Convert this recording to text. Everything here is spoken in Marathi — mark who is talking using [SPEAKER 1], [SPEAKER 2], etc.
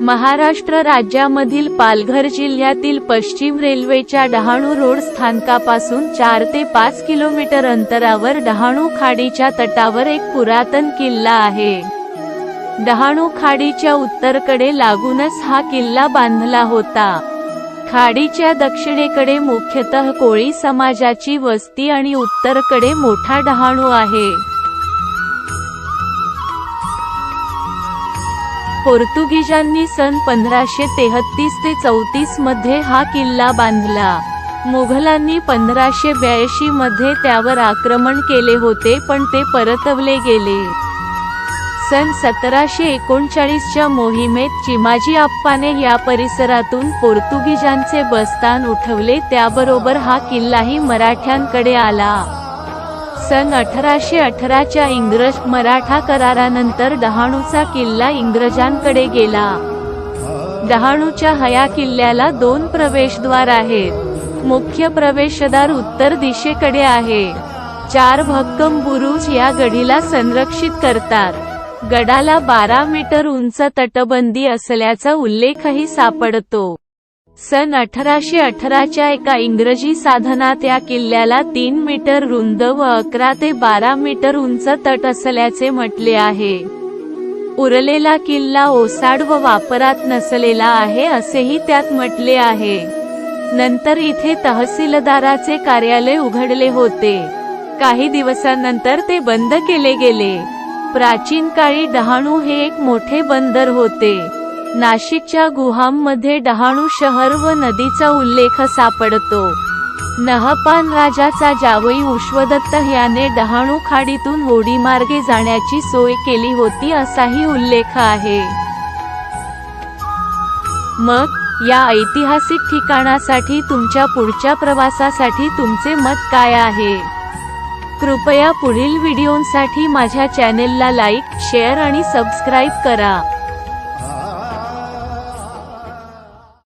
[SPEAKER 1] महाराष्ट्र राज्यामधील पालघर जिल्ह्यातील पश्चिम रेल्वेच्या डहाणू रोड स्थानकापासून चार ते पाच किलोमीटर अंतरावर डहाणू खाडीच्या तटावर एक पुरातन किल्ला आहे. डहाणू खाडीच्या उत्तरकडे लागूनच हा किल्ला बांधला होता. खाडीच्या दक्षिणेकडे मुख्यतः कोळी समाजाची वस्ती आणि उत्तरकडे मोठा डहाणू आहे. पोर्तुगीजांनी सन पंधराशे तेहतीस ते चौतीसमध्ये हा किल्ला बांधला. मुघलांनी पंधराशे ब्याऐंशी मध्ये त्यावर आक्रमण केले होते पण ते परतवले गेले. सन सतराशे एकोणचाळीसच्या मोहिमेत चिमाजी आप्पाने या परिसरातून पोर्तुगीजांचे बस्तान उठवले त्याबरोबर हा किल्लाही मराठ्यांकडे आला. सन अठराशे अठराच्या इंग्रज मराठा करारानंतर डहाणूचा किल्ला इंग्रजांकडे गेला. डहाणूच्या हया किल्ल्याला दोन प्रवेशद्वार आहेत. मुख्य प्रवेशद्वार उत्तर दिशेकडे आहे. चार भक्कम बुरुज या गढीला संरक्षित करतात. गडाला बारा मीटर उंच तटबंदी असल्याचा उल्लेखही सापडतो. सन अठराशे अठराच्या एका इंग्रजी साधनात या किल्ल्याला तीन मीटर रुंद व अकरा ते बारा मीटर उंच तट असल्याचे म्हटले आहे. उरलेला किल्ला ओसाड व वापरात नसलेला आहे असेही त्यात म्हटले आहे. नंतर इथे तहसीलदाराचे कार्यालय उघडले होते. काही दिवसांनंतर ते बंद केले गेले. प्राचीन काळी डहाणू हे एक मोठे बंदर होते. नाशिकच्या गुहांमध्ये डहाणू शहर व नदीचा उल्लेख सापडतो. नहपान राजाचा जावई विश्वदत्त याने डहाणू खाडीतून होडीमार्गे जाण्याची सोय केली होती असाही उल्लेख आहे. मग या ऐतिहासिक ठिकाणासाठी तुमच्या पुढच्या प्रवासासाठी तुमचे मत काय आहे? कृपया पुढील व्हिडिओंसाठी माझ्या चॅनेलला लाईक शेअर आणि सबस्क्राईब करा.